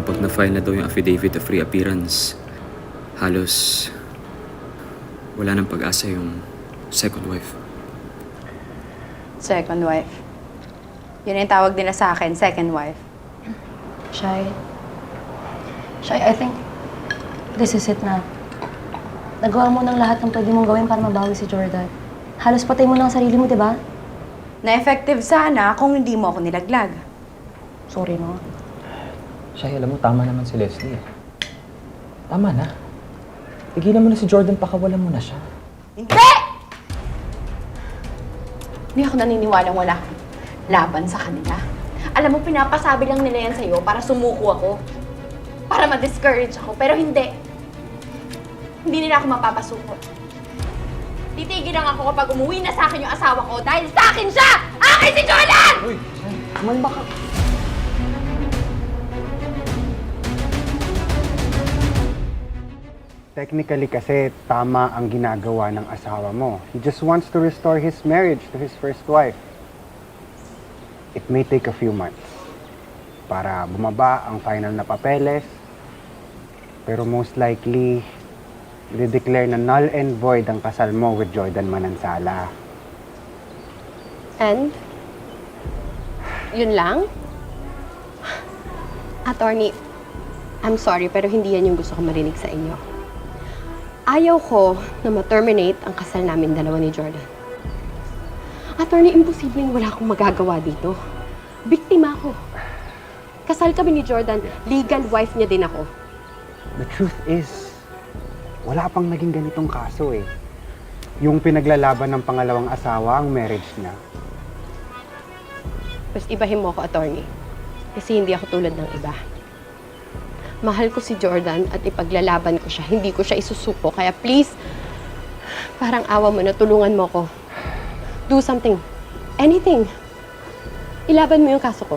kapag na-file na daw yung affidavit of reappearance, halos wala nang pag-asa yung second wife. Second wife. Yun yung tawag nila sa akin, second wife. Shy. Shy, I think this is it na. Nagawa mo ng lahat ng pwede mong gawin para mabawi si Jordan. Halos patay mo na ang sarili mo, di ba? Na-effective sana kung hindi mo ako nilaglag. Sorry, no? Siya, alam mo, tama naman si Leslie. Tama na. Tigilan mo na si Jordan, pakawalan mo na siya. Hindi! Hindi ako naniniwalang wala laban sa kanila. Alam mo, pinapasabi lang nila yan sa'yo para sumuko ako. Para ma-discourage ako. Pero hindi. Hindi nila ako mapapasuko. Titigil lang ako kapag umuwi na sa akin yung asawa ko dahil sa akin siya! Akin si Jordan! Uy, kumalma ka. Technically kasi tama ang ginagawa ng asawa mo. He just wants to restore his marriage to his first wife. It may take a few months para bumaba ang final na papeles. Pero most likely, i-declare na null and void ang kasal mo with Jordan Manansala. And? Yun lang? Attorney, I'm sorry pero hindi yan yung gusto ko marinig sa inyo. Ayaw ko na ma-terminate ang kasal namin dalawa ni Jordan. Attorney, imposibleng wala akong magagawa dito. Biktima ako. Kasal kami ni Jordan, legal wife niya din ako. The truth is, wala pang naging ganitong kaso eh. Yung pinaglalaban ng pangalawang asawa ang marriage niya. Basta ibahin mo ako, attorney. Kasi hindi ako tulad ng iba. Mahal ko si Jordan at ipaglalaban ko siya. Hindi ko siya isusuko. Kaya please, parang awa mo na tulungan mo ko. Do something. Anything. Ilaban mo yung kaso ko.